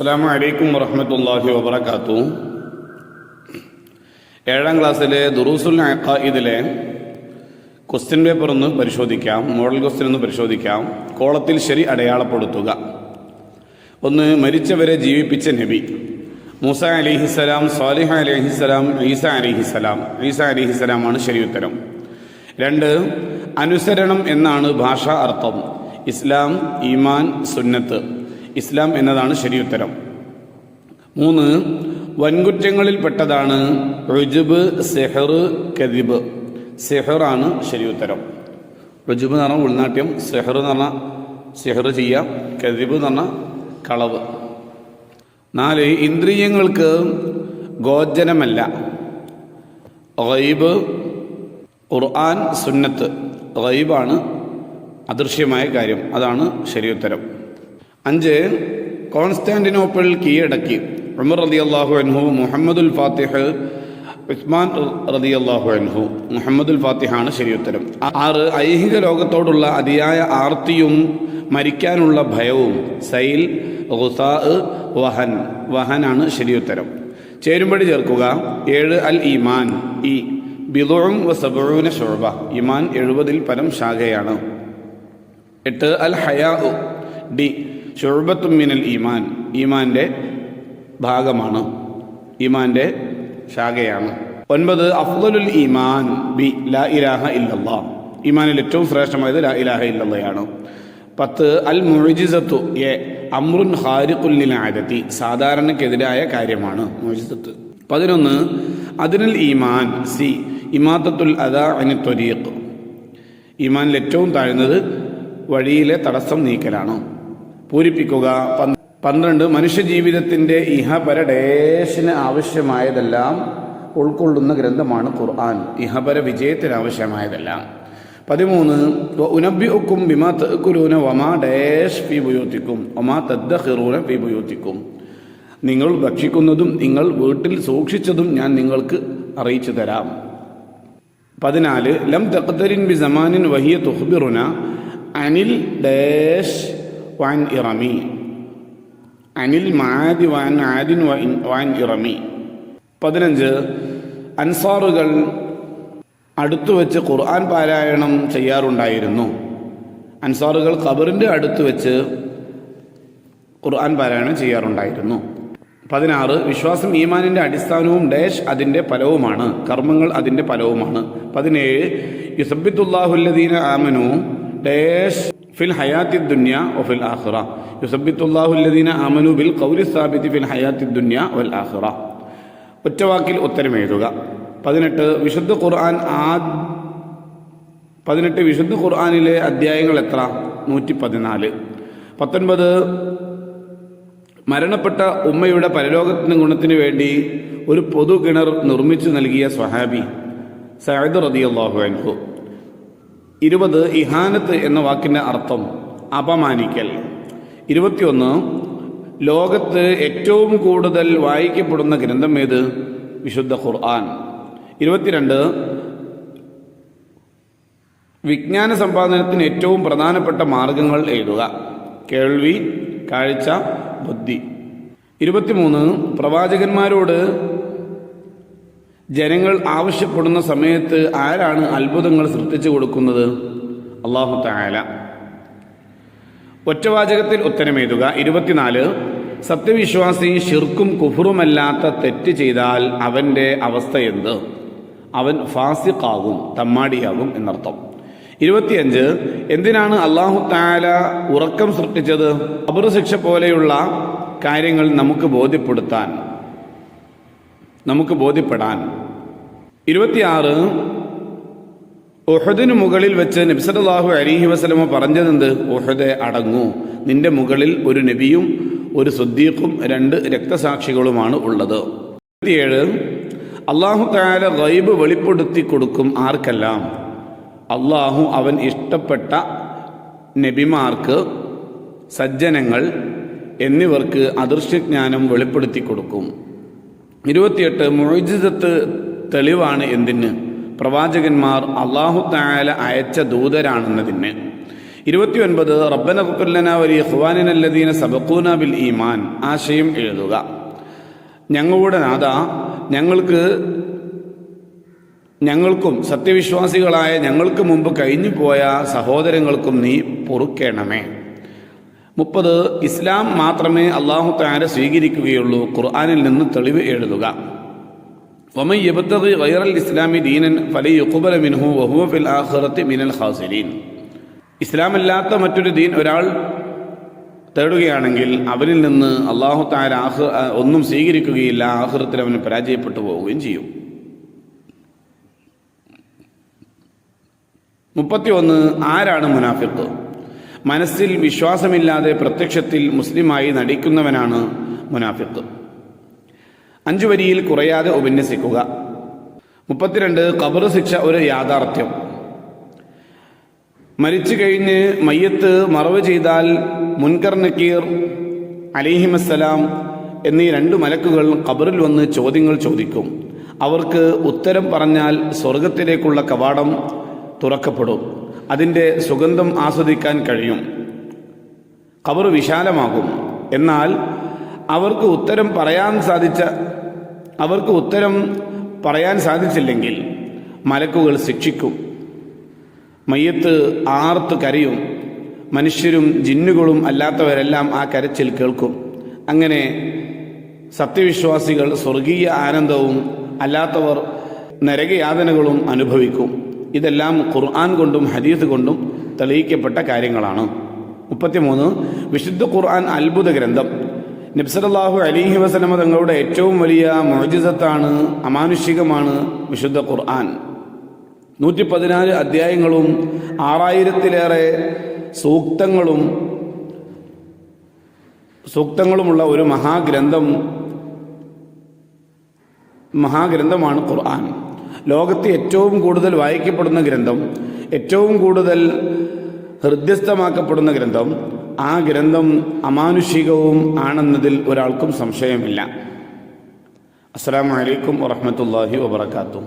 അസ്സാം വലൈക്കും വറഹമത്തല്ലാഹി വബർക്കാത്തു ഏഴാം ക്ലാസ്സിലെ ദുറൂസുൽ ഇതിലെ ക്വസ്റ്റ്യൻ പേപ്പർ ഒന്ന് പരിശോധിക്കാം മോഡൽ ക്വസ്റ്റ്യൻ ഒന്ന് പരിശോധിക്കാം. കോളത്തിൽ ശരി അടയാളപ്പെടുത്തുക. ഒന്ന് മരിച്ചവരെ ജീവിപ്പിച്ച നബി. മൂസ അലിഹിസലാം സാലിഹ അലിഹിസലാം ഈസ അലിഹിസലാം ഈസ അലിഹിസലാമാണ് ശരി ഉത്തരം. രണ്ട് അനുസരണം എന്നാണ് ഭാഷാ അർത്ഥം. ഇസ്ലാം ഈമാൻ സുന്നത്ത്. ഇസ്ലാം എന്നതാണ് ശരിയുത്തരം. മൂന്ന് വൻകുറ്റങ്ങളിൽപ്പെട്ടതാണ് റുജുബ് സെഹർ കദിബ്. സെഹറാണ് ശരിയുത്തരം. റുജുബ് എന്ന് പറഞ്ഞാൽ ഉൾനാട്യം സെഹർ എന്ന് പറഞ്ഞാൽ സെഹർ ചെയ്യുക കദിബ് എന്ന് പറഞ്ഞാൽ കളവ്. നാല് ഇന്ദ്രിയങ്ങൾക്ക് ഗോചനമല്ല റൈബ് ഖുർആൻ സുന്നത്ത്. റൈബാണ് അദൃശ്യമായ കാര്യം. അതാണ് ശരിയുത്തരം. അഞ്ച് കോൺസ്റ്റാന്റിനോപ്പിൾ കീഴടക്കി. ഉമർ റതി അള്ളാഹു അൻഹു മുഹമ്മദുൽ ഫാത്തിഹ് ഉസ്മാൻ റതി അള്ളാഹു അൻഹു. മുഹമ്മദുൽ ഫാത്തിഹാണ് ശരി ഉത്തരം ആറ് ഐഹിക ലോകത്തോടുള്ള അതിയായ ആർത്തിയും മരിക്കാനുള്ള ഭയവും സൈൽ ഗുസാ വഹൻ വഹനാണ് ശരി ഉത്തരം ചേരുമ്പടി ചേർക്കുക. ഏഴ് അൽ ഈമാൻ ഇ ബിദും വസബൂന ഷോബ ഇമാൻ എഴുപതിൽ പരം ശാഖയാണ്. എട്ട് അൽ ഹയാ ഡി ഷുഴബത്തുമിനൽ ഈമാൻ. ഈമാന്റെ ഭാഗമാണ്. ഈമാന്റെ ശാഖയാണ്. ഒൻപത് അഫ്ദലുൽ ഈമാൻ ബി ലാ ഇലാഹ ഇല്ലല്ലാ. ഈമാനിൽ ഏറ്റവും ശ്രേഷ്ഠമായത് ലാ ഇലാഹ ഇല്ലല്ലയാണ്. പത്ത് അൽ മുഴിജിസത്തു എ അമ്രുൻ ഹാരിഖുല്ലിൽ ആദത്തി സാധാരണക്കെതിരായ കാര്യമാണ് മുഴിജിസത്ത് പതിനൊന്ന് അതിനൽ ഈമാൻ സി ഇമാത്തത്തുൽ അദാ അനി ത്വരീഖ്. ഈമാനിൽ ഏറ്റവും താഴ്ന്നത് വഴിയിലെ തടസ്സം നീക്കലാണ്. പൂരിപ്പിക്കുക. പന്ത്രണ്ട് മനുഷ്യജീവിതത്തിന്റെ ഇഹപരടേശിന് ആവശ്യമായതെല്ലാം ഉൾക്കൊള്ളുന്ന ഗ്രന്ഥമാണ് ഖുർആൻ. ഇഹപര വിജയത്തിന് ആവശ്യമായതെല്ലാം. പതിമൂന്ന് ഉനബ്യുക്കും ബിമാ തക്കുലൂന വമാ ഡേഷ് പി ബുയോത്തിക്കും ഒമാ തദ്ദഹിറൂന പി ബുയോത്തിക്കും. നിങ്ങൾ ഭക്ഷിക്കുന്നതും നിങ്ങൾ വീട്ടിൽ സൂക്ഷിച്ചതും ഞാൻ നിങ്ങൾക്ക് അറിയിച്ചു തരാം. പതിനാല് ലം തഖ്തരിൻ ബി സമാനിൻ വഹിയ തുഹ്ബിറുന അനിൽ ഡേഷ് വാൻ ഇറമി അനിൽ മാദി വാൻ ആദിൻ വാൻ ഇറമി പതിനഞ്ച് അൻസാറുകൾ അടുത്തു വെച്ച് ഖുർആൻ പാരായണം ചെയ്യാറുണ്ടായിരുന്നു. അൻസാറുകൾ ഖബറിന്റെ അടുത്ത് വെച്ച് ഖുർആൻ പാരായണം ചെയ്യാറുണ്ടായിരുന്നു. പതിനാറ് വിശ്വാസം ഈമാനിന്റെ അടിസ്ഥാനവും ഡേഷ് അതിന്റെ ഫലവുമാണ്. കർമ്മങ്ങൾ അതിന്റെ ഫലവുമാണ്. പതിനേഴ് യുസബിത്തുല്ലാഹുല്ലദീന ആമനു ഡേഷ് ഫിൽ ഹയാത്തി ദുന്യ ഒഫിൽ ആഖിറ. യുസബിത്തുല്ലാഹുല്ലദീന ആമനു ബിൽ കൗലി സ്ഥാപിത്തി ഫിൽ ഹയാത്തി ദുന്യ വൽ ആഖിറ. ഒറ്റവാക്കിൽ ഉത്തരം എഴുതുക. പതിനെട്ട് വിശുദ്ധ ഖുർആൻ ആ പതിനെട്ട് വിശുദ്ധ ഖുർആാനിലെ അധ്യായങ്ങൾ എത്ര? നൂറ്റി പതിനാല് പത്തൊൻപത് മരണപ്പെട്ട ഉമ്മയുടെ പരലോകത്തിന് ഗുണത്തിന് വേണ്ടി ഒരു പൊതു കിണർ നിർമ്മിച്ചു നൽകിയ സ്വഹാബി സയദ് റതി അള്ളാഹു അൻഹു. ഇരുപത് ഇഹാനത്ത് എന്ന വാക്കിന്റെ അർത്ഥം അപമാനിക്കൽ. ഇരുപത്തിയൊന്ന് ലോകത്ത് ഏറ്റവും കൂടുതൽ വായിക്കപ്പെടുന്ന ഗ്രന്ഥം ഏത്? വിശുദ്ധ ഖുർആൻ. ഇരുപത്തിരണ്ട് വിജ്ഞാന സമ്പാദനത്തിന് ഏറ്റവും പ്രധാനപ്പെട്ട മാർഗങ്ങൾ എഴുതുക. കേൾവി കാഴ്ച ബുദ്ധി. ഇരുപത്തിമൂന്ന് പ്രവാചകന്മാരോട് ജനങ്ങൾ ആവശ്യപ്പെടുന്ന സമയത്ത് ആരാണ് അത്ഭുതങ്ങൾ സൃഷ്ടിച്ചു കൊടുക്കുന്നത്? അള്ളാഹു തായാല ഒറ്റവാചകത്തിൽ ഉത്തരമെഴുതുക. ഇരുപത്തിനാല്. സത്യവിശ്വാസി ഷിർക്കും കുഫുറുമല്ലാത്ത തെറ്റ് ചെയ്താൽ അവന്റെ അവസ്ഥ എന്ത്? അവൻ ഫാസിഖാകും തമ്മാടിയാകും എന്നർത്ഥം. ഇരുപത്തിയഞ്ച്. എന്തിനാണ് അള്ളാഹു താല ഉറക്കം സൃഷ്ടിച്ചത്? അപുറശിക്ഷ പോലെയുള്ള കാര്യങ്ങൾ നമുക്ക് ബോധ്യപ്പെടുത്താൻ. നമുക്ക് ബോധ്യപ്പെടാൻ. ഇരുപത്തിയാറ് ഒഹദിന് മുകളിൽ വെച്ച് നബ്സലാഹു അലിഹി വസ്ലമ പറഞ്ഞതെന്ത്? ഒഹദെ അടങ്ങൂ. നിന്റെ മുകളിൽ ഒരു നബിയും ഒരു സുദ്ദീഖും രണ്ട് രക്തസാക്ഷികളുമാണ് ഉള്ളത്. ഇരുപത്തിയേഴ് അള്ളാഹു താല ഗൈബ് വെളിപ്പെടുത്തി കൊടുക്കും ആർക്കെല്ലാം? അള്ളാഹു അവൻ ഇഷ്ടപ്പെട്ട നബിമാർക്ക് സജ്ജനങ്ങൾ എന്നിവർക്ക് അദൃശ്യജ്ഞാനം വെളിപ്പെടുത്തി കൊടുക്കും. ഇരുപത്തിയെട്ട് മൊഴിജിതത്ത് തെളിവാണ് എന്തിന്? പ്രവാചകന്മാർ അള്ളാഹു തായാല അയച്ച ദൂതരാണെന്നതിന്. ഇരുപത്തി ഒൻപത് റബ്ബന കുല്ലന വലിയ ഖുവാനിനല്ലദീന സബക്കൂന ബിൽ ഈമാൻ ആശയം എഴുതുക. ഞങ്ങളുടെ നാഥ ഞങ്ങൾക്ക് ഞങ്ങൾക്കും സത്യവിശ്വാസികളായ ഞങ്ങൾക്ക് മുമ്പ് കഴിഞ്ഞു പോയ സഹോദരങ്ങൾക്കും നീ പൊറുക്കേണമേ. മുപ്പത് ഇസ്ലാം മാത്രമേ അള്ളാഹു താര സ്വീകരിക്കുകയുള്ളൂ. ഖുർആാനിൽ നിന്ന് തെളിവ് എഴുതുക. ഇസ്ലാമില്ലാത്ത ഗൈറൽ ഇസ്ലാമി ദീനൻ മിൻഹു ഫിൽ മിനൽ മറ്റൊരു ദീൻ ഒരാൾ തേടുകയാണെങ്കിൽ അവനിൽ നിന്ന് അള്ളാഹു താര ആഹ് ഒന്നും സ്വീകരിക്കുകയില്ല. ആഹൃത്തിൽ അവന് പരാജയപ്പെട്ടു പോവുകയും ചെയ്യും. മുപ്പത്തി ഒന്ന് ആരാണ് മുനാഫിക്ക്? മനസ്സിൽ വിശ്വാസമില്ലാതെ പ്രത്യക്ഷത്തിൽ മുസ്ലിമായി നടിക്കുന്നവനാണ് മുനാഫിക്ക് അഞ്ചു വരിയിൽ കുറയാതെ ഉപന്യസിക്കുക. മുപ്പത്തിരണ്ട് കബർ ശിക്ഷ ഒരു യാഥാർത്ഥ്യം. മരിച്ചു കഴിഞ്ഞ് മയ്യത്ത് മറവ് ചെയ്താൽ മുൻകർ നക്കീർ അലിഹിമസ്സലാം എന്നീ രണ്ട് മലക്കുകൾ കബറിൽ വന്ന് ചോദ്യങ്ങൾ ചോദിക്കും. അവർക്ക് ഉത്തരം പറഞ്ഞാൽ സ്വർഗത്തിലേക്കുള്ള കവാടം തുറക്കപ്പെടും. അതിന്റെ സുഗന്ധം ആസ്വദിക്കാൻ കഴിയും. ഖബർ വിശാലമാകും. എന്നാൽ അവർക്ക് ഉത്തരം പറയാൻ സാധിച്ച അവർക്ക് ഉത്തരം പറയാൻ സാധിച്ചില്ലെങ്കിൽ മലക്കുകൾ ശിക്ഷിക്കും. മയ്യത്ത് ആർത്ത് കരയും. മനുഷ്യരും ജിന്നുകളും അല്ലാത്തവരെല്ലാം ആ കരച്ചിൽ കേൾക്കും. അങ്ങനെ സത്യവിശ്വാസികൾ സ്വർഗീയ ആനന്ദവും അല്ലാത്തവർ നരകയാതനകളും അനുഭവിക്കും. ഇതെല്ലാം ഖുർആൻ കൊണ്ടും ഹദീസ് കൊണ്ടും തെളിയിക്കപ്പെട്ട കാര്യങ്ങളാണ്. മുപ്പത്തിമൂന്ന് വിശുദ്ധ ഖുർആൻ അത്ഭുത ഗ്രന്ഥം. നബ്സലാഹു അലിഹി വസലമ തങ്ങളുടെ ഏറ്റവും വലിയ മോജിസത്താണ് അമാനുഷികമാണ് വിശുദ്ധ ഖുർആൻ. നൂറ്റി പതിനാല് അധ്യായങ്ങളും ആറായിരത്തിലേറെ സൂക്തങ്ങളും സൂക്തങ്ങളുമുള്ള ഒരു മഹാഗ്രന്ഥം മഹാഗ്രന്ഥമാണ് ഖുർആൻ. ലോകത്ത് ഏറ്റവും കൂടുതൽ വായിക്കപ്പെടുന്ന ഗ്രന്ഥം ഏറ്റവും കൂടുതൽ ഹൃദ്യസ്ഥമാക്കപ്പെടുന്ന ഗ്രന്ഥം ആ ഗ്രന്ഥം അമാനുഷികവും ആണെന്നതിൽ ഒരാൾക്കും സംശയമില്ല. അസ്സാം വലൈക്കും വറഹമത്തല്ലാഹി വാബർക്കാത്തു